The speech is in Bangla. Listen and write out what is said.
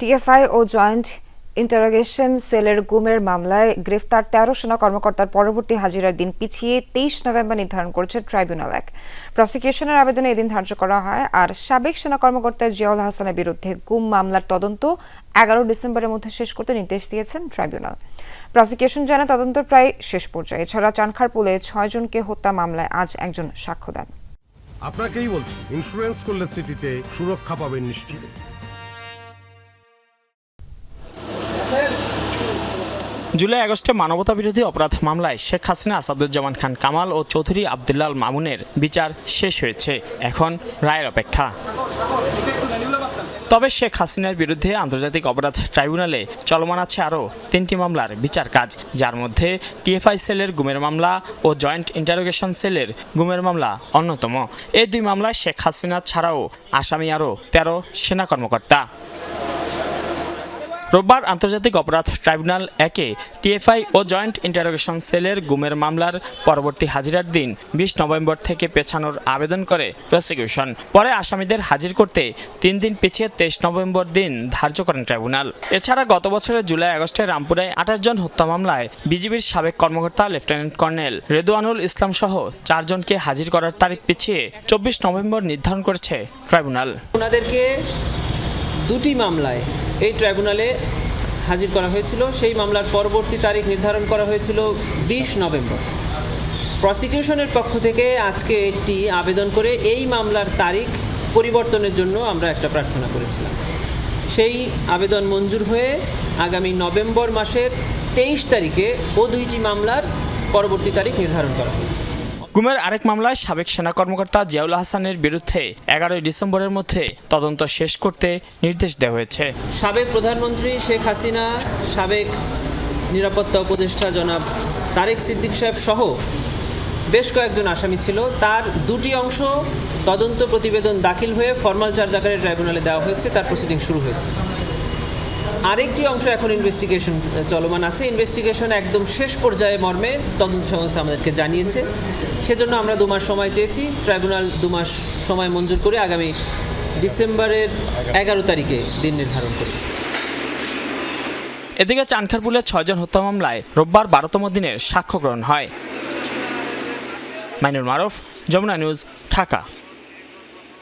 টিএফআই ও জয়েন্ট ইন্টারোগেশন সেলের গুমের মামলায় গ্রেফতার তেরো সেনা কর্মকর্তার পরবর্তী হাজিরার দিন পিছিয়ে তেইশ নভেম্বর নির্ধারণ করেছে ট্রাইব্যুনাল এক। প্রসিকিউশনের আবেদনে এদিন ধার্য করা হয়, আর সাবেক সেনা কর্মকর্তা জিয়াউল হাসানের বিরুদ্ধে গুম মামলার তদন্ত এগারো ডিসেম্বরের মধ্যে শেষ করতে নির্দেশ দিয়েছেন ট্রাইব্যুনাল। প্রসিকিউশন জানায় তদন্ত প্রায় শেষ পর্যায়ে। এছাড়া চানখারপুলে ছয়জনকে হত্যা মামলায় আজ একজন সাক্ষ্য দেন। আপনাকেই বলছি ইন্স্যুরেন্স করলে সিটিতে সুরক্ষা পাবেন নিশ্চিত। জুলাই আগস্টে মানবতাবিরোধী অপরাধ মামলায় শেখ হাসিনা, আসাদুজ্জামান খান কামাল ও চৌধুরী আবদুল্লাল মামুনের বিচার শেষ হয়েছে। এখন রায়ের অপেক্ষা। তবে শেখ হাসিনার বিরুদ্ধে আন্তর্জাতিক অপরাধ ট্রাইব্যুনালে চলমান আছে আরও তিনটি মামলার বিচার কাজ, যার মধ্যে টিএফআই সেলের গুমের মামলা ও জয়েন্ট ইন্টারোগেশন সেলের গুমের মামলা অন্যতম। এই দুই মামলায় শেখ হাসিনা ছাড়াও আসামি আরও তেরো সেনা কর্মকর্তা। রোববার আন্তর্জাতিক অপরাধ ট্রাইব্যুনাল একে টিএফআই ও জয়েন্ট ইন্টারোগেশন সেলের গুমের মামলার পরবর্তী হাজিরার দিন বিশ নভেম্বর থেকে পেছানোর আবেদন করে প্রসিকিউশন। পরে আসামিদের হাজির করতে তিন দিন পিছিয়ে তেইশ নভেম্বর দিন ধার্য করেন ট্রাইব্যুনাল। এছাড়া গত বছরের জুলাই আগস্টে রামপুরায় আঠাশ জন হত্যা মামলায় বিজিবির সাবেক কর্মকর্তা লেফটেন্যান্ট কর্নেল রেদুয়ানুল ইসলাম সহ চারজনকে হাজির করার তারিখ পিছিয়ে চব্বিশ নভেম্বর নির্ধারণ করেছে ট্রাইব্যুনাল। ওনাদেরকে দুটি মামলায় এই ট্রাইব্যুনালে হাজির করা হয়েছিল। সেই মামলার পরবর্তী তারিখ নির্ধারণ করা হয়েছিল বিশ নভেম্বর। প্রসিকিউশনের পক্ষ থেকে আজকে একটি আবেদন করে এই মামলার তারিখ পরিবর্তনের জন্য আমরা একটা প্রার্থনা করেছিলাম। সেই আবেদন মঞ্জুর হয়ে আগামী নভেম্বর মাসের তেইশ তারিখে ও দুইটি মামলার পরবর্তী তারিখ নির্ধারণ করা হয়েছে। গুমের আরেক মামলায় সাবেক সেনা কর্মকর্তা জিয়াউল হাসানের বিরুদ্ধে এগারোই ডিসেম্বরের মধ্যে তদন্ত শেষ করতে নির্দেশ দেওয়া হয়েছে। সাবেক প্রধানমন্ত্রী শেখ হাসিনা, সাবেক নিরাপত্তা উপদেষ্টা জনাব তারেক সিদ্দিক সাহেব সহ বেশ কয়েকজন আসামি ছিল। তার দুটি অংশ তদন্ত প্রতিবেদন দাখিল হয়ে ফর্মাল চার্জ আকারে ট্রাইব্যুনালে দেওয়া হয়েছে। তার প্রসিডিং শুরু হয়েছে। আরেকটি অংশ এখন ইনভেস্টিগেশন চলমান আছে। ইনভেস্টিগেশন একদম শেষ পর্যায়ে মর্মে তদন্ত সংস্থা আমাদেরকে জানিয়েছে। সেজন্য আমরা দু মাস সময় চেয়েছি। ট্রাইব্যুনাল দু মাস সময় মঞ্জুর করে আগামী ডিসেম্বরের এগারো তারিখে দিন নির্ধারণ করেছে। এদিকে চানখারপুলের ছয়জন হত্যা মামলায় রোববার বারোতম দিনের সাক্ষ্য গ্রহণ হয়। মাইনুল মারফ, যমুনা নিউজ, ঢাকা।